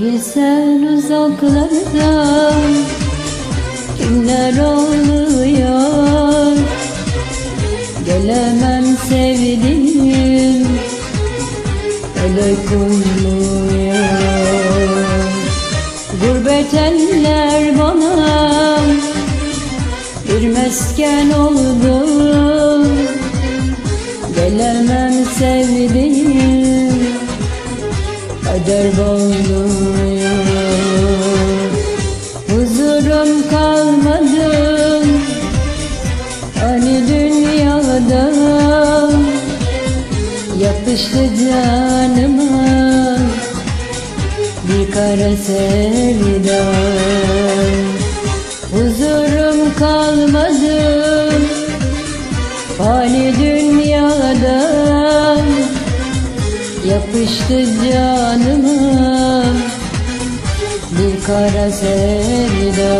Bilsen uzaklarda kimler oluyor? Gelemem sevdiğim öyle kulluyor Gurbet eller bana bir mesken oldu. Gelemem sevdiğim kader bağlıyor Huzurum kalmadı. Hani dünyada Yapıştı canıma. Bir kara sevda. Huzurum kalmadı Yapıştı canıma Bir kara sevda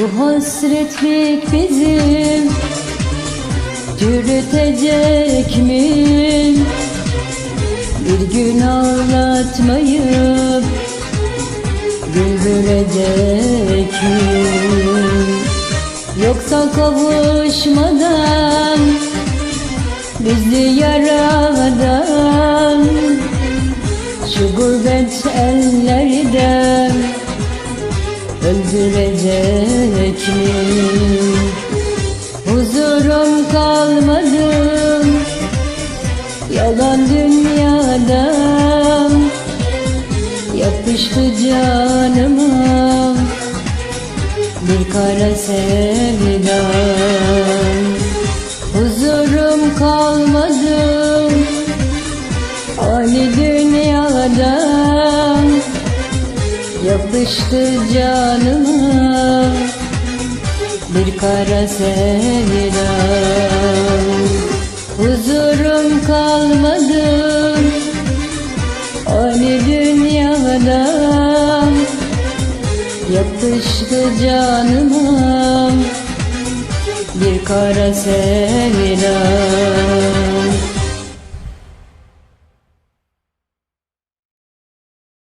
Bu hasretlik bizim Çürütecek mi? Bir gün ağlatmayıp Güldürecek mi? Yoksa kavuşmadan Bizi yaradan Şu gurbet ellerden öldürecek mi? Huzurum kalmadı. Yalan dünyada Yapıştı canıma. Bir kara sevda Yapıştı canıma. Bir kara sevda. Huzurum kalmadı. Hani dünyada? Yapıştı canıma. Bir kara sevda